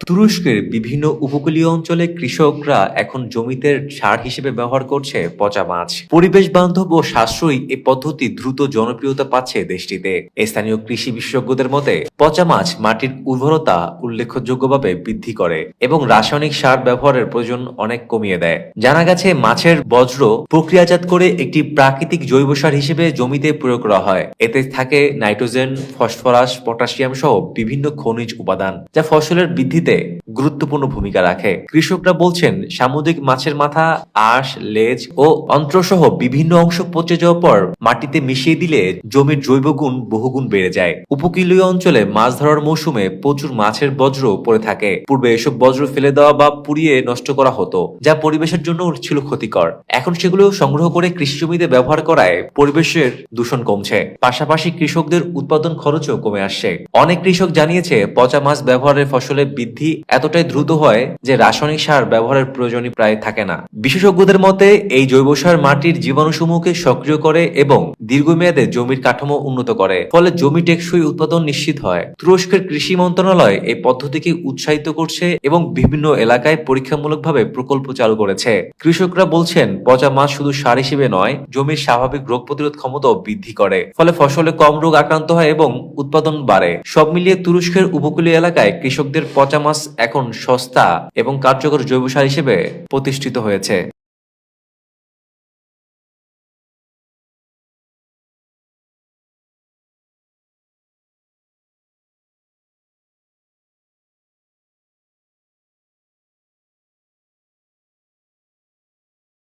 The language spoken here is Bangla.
তুরস্কের বিভিন্ন উপকূলীয় অঞ্চলে কৃষকরা এখন জমিতে সার হিসেবে ব্যবহার করছে পচা মাছ। পরিবেশ বান্ধব ও সাশ্রয়ী এই পদ্ধতি দ্রুত জনপ্রিয়তা পাচ্ছে দেশটিতে। স্থানীয় কৃষি বিশেষজ্ঞদের মতে, পচা মাছ মাটির উর্বরতা উল্লেখযোগ্যভাবে বৃদ্ধি করে এবং রাসায়নিক সার ব্যবহারের প্রয়োজন অনেক কমিয়ে দেয়। জানা গেছে, মাছের বজ্র প্রক্রিয়াজাত করে একটি প্রাকৃতিক জৈব সার হিসেবে জমিতে প্রয়োগ করা হয়। এতে থাকে নাইট্রোজেন, ফসফরাস, পটাশিয়াম সহ বিভিন্ন খনিজ উপাদান, যা ফসলের বৃদ্ধিতে গুরুত্বপূর্ণ ভূমিকা রাখে। কৃষকরা বলছেন, সামুদ্রিক মাছের মাথা, আঁশ, লেজ ও অন্ত্রসহ বিভিন্ন অংশ পচে যাওয়ার পর মাটিতে মিশিয়ে দিলে জমির জৈব গুণ বহুগুণ বেড়ে যায়। উপকূলীয় অঞ্চলে মাছ ধরার মৌসুমে প্রচুর মাছের বজ্র পড়ে থাকে। পূর্বে এসব বজ্র ফেলে দেওয়া বা পুড়িয়ে নষ্ট করা হতো, যা পরিবেশের জন্য ছিল ক্ষতিকর। এখন সেগুলো সংগ্রহ করে কৃষি জমিতে ব্যবহার করায় পরিবেশের দূষণ কমছে। পাশাপাশি কৃষকদের উৎপাদন খরচও কমে আসছে। অনেক কৃষক জানিয়েছে, পচা মাছ ব্যবহারের ফসলে বৃদ্ধি এতটাই দ্রুত হয় যে রাসায়নিক সার ব্যবহারের প্রয়োজনই প্রায় থাকে না। বিশেষজ্ঞদের মতে, এই জৈব সার মাটির জীবাণুসমূহকে সক্রিয় করে এবং দীর্ঘমেয়াদে জমির কাঠামো উন্নত করে, ফলে জমি টেকসই উৎপাদন নিশ্চিত হয়। তুরস্কের কৃষি মন্ত্রণালয় এই পদ্ধতিকে উৎসাহিত করছে এবং বিভিন্ন এলাকায় পরীক্ষামূলকভাবে প্রকল্প চালু করেছে। কৃষকরা বলছেন, পচা মাছ শুধু সার হিসেবে নয়, জমির স্বাভাবিক রোগ প্রতিরোধ ক্ষমতাও বৃদ্ধি করে, ফলে ফসলে কম রোগ আক্রান্ত হয় এবং উৎপাদন বাড়ে। সব মিলিয়ে তুরস্কের উপকূলীয় এলাকায় কৃষকদের পচা মাছ এখন সস্তা এবং কার্যকর জৈব সার হিসেবে প্রতিষ্ঠিত হয়েছে।